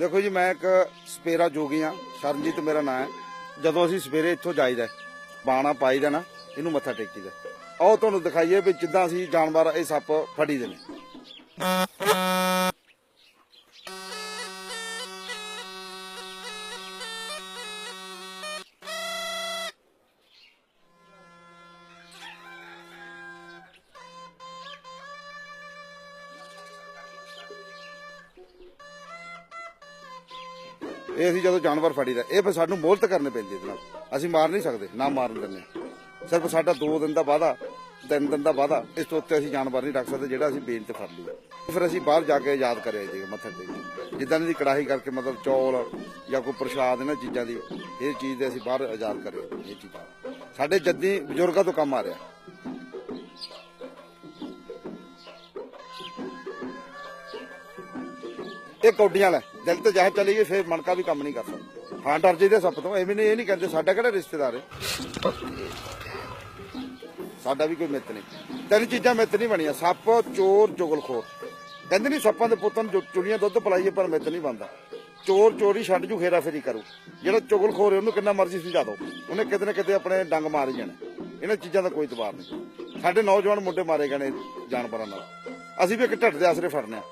ਦੇਖੋ ਜੀ, ਮੈਂ ਇੱਕ ਸਪੇਰਾ ਜੋਗੀ ਆ ਸ਼ਰਨਜੀਤ ਮੇਰਾ ਨਾਮ ਹੈ। ਜਦੋਂ ਅਸੀਂ ਸਵੇਰੇ ਇੱਥੋਂ ਜਾਈਦਾ ਬਾਣਾ ਪਾਈਦਾ ਨਾ, ਇਹਨੂੰ ਮੱਥਾ ਟੇਕੀਦਾ ਆਓ ਤੁਹਾਨੂੰ ਦਿਖਾਈਏ ਵੀ ਜਿੱਦਾਂ ਅਸੀਂ ਜਾਨਵਰ ਇਹ ਸੱਪ ਫੜੀਦੇ ਨੇ ਇਹ ਅਸੀਂ ਜਦੋਂ ਜਾਨਵਰ ਫੜੀਦਾ ਇਹ ਫਿਰ ਸਾਨੂੰ ਮੋਹਲਤ ਕਰਨੀ ਪੈਂਦੀ ਇਹਦੇ ਅਸੀਂ ਮਾਰ ਨਹੀਂ ਸਕਦੇ, ਨਾ ਮਾਰਨ ਦਿੰਦੇ ਸਿਰਫ ਸਾਡਾ 2 ਦਿਨ ਦਾ ਵਾਅਦਾ, ਤਿੰਨ ਦਿਨ ਦਾ ਵਾਅਦਾ, ਇਸ ਤੋਂ ਉੱਤੇ ਅਸੀਂ ਜਾਨਵਰ ਨਹੀਂ ਰੱਖ ਸਕਦੇ, ਜਿਹੜਾ ਅਸੀਂ ਬੇਲ ਤੇ ਫੜ ਲਈਏ ਫਿਰ ਅਸੀਂ ਬਾਹਰ ਜਾ ਕੇ ਆਜ਼ਾਦ ਕਰਿਆ ਜੀ, ਮੱਥਾ ਟੇਕ ਕੇ। ਜਿੱਦਾਂ ਦੀ ਕੜਾਹੀ ਕਰਕੇ, ਮਤਲਬ ਚੌਲ ਜਾਂ ਕੋਈ ਪ੍ਰਸ਼ਾਦ, ਇਹਨਾਂ ਚੀਜ਼ਾਂ ਦੀ, ਇਹ ਚੀਜ਼ ਦੇ ਅਸੀਂ ਬਾਹਰ ਆਜ਼ਾਦ ਕਰਿਆ, ਇਹ ਚੀਜ਼ਾਂ ਸਾਡੇ ਜੱਦੀ ਬਜ਼ੁਰਗਾਂ ਤੋਂ ਕੰਮ ਆ ਰਿਹਾ। ਇਹ ਕੌਡੀਆਂ ਲੈ ਦਿਲ ਤੇ ਜਾਹ ਚਲੀ ਗਈ, ਫਿਰ ਮਣਕਾ ਵੀ ਕੰਮ ਨਹੀਂ ਕਰ ਸਕਦਾ। ਹਾਂ, ਡਰ ਜਿਹਦੇ ਸੱਪ ਤੋਂ। ਐਵੇਂ ਨਹੀਂ, ਇਹ ਨਹੀਂ ਕਹਿੰਦੇ, ਸਾਡਾ ਕਿਹੜਾ ਰਿਸ਼ਤੇਦਾਰ ਹੈ? ਸਾਡਾ ਵੀ ਕੋਈ ਮਿੱਤ ਨਹੀਂ। ਤਿੰਨ ਚੀਜ਼ਾਂ ਮਿੱਤ ਨਹੀਂ ਬਣੀਆਂ, ਸੱਪ, ਚੋਰ ਚੁਗਲਖੋਰ ਕਹਿੰਦੇ ਨਹੀਂ ਸੱਪਾਂ ਦੇ ਪੁੱਤਾਂ ਨੂੰ ਚੁੜੀਆਂ ਦੁੱਧ ਪਲਾਈਏ, ਪਰ ਮਿੱਤ ਨਹੀਂ ਬਣਦਾ। ਚੋਰ, ਚੋਰੀ ਛੱਡ ਜੂ ਖੇਰਾ ਫੇਰੀ ਕਰੂ। ਜਿਹੜਾ ਚੁਗਲਖੋਰ ਹੈ, ਉਹਨੂੰ ਕਿੰਨਾ ਮਰਜ਼ੀ ਸਮਝਾ ਦਿਓ ਉਹਨੇ ਕਿਤੇ ਨਾ ਕਿਤੇ ਆਪਣੇ ਡੰਗ ਮਾਰ ਹੀ ਜਾਣਾ। ਇਹਨਾਂ ਚੀਜ਼ਾਂ ਦਾ ਕੋਈ ਦਬਾਅ ਨਹੀਂ। ਸਾਡੇ ਨੌਜਵਾਨ ਮੁੰਡੇ ਮਾਰੇ ਗਏ ਨੇ ਜਾਨਵਰਾਂ ਨਾਲ। ਅਸੀਂ ਵੀ ਇੱਕ ਢੱਟ ਦੇ ਆਸਰੇ ਫੜਨੇ ਆ।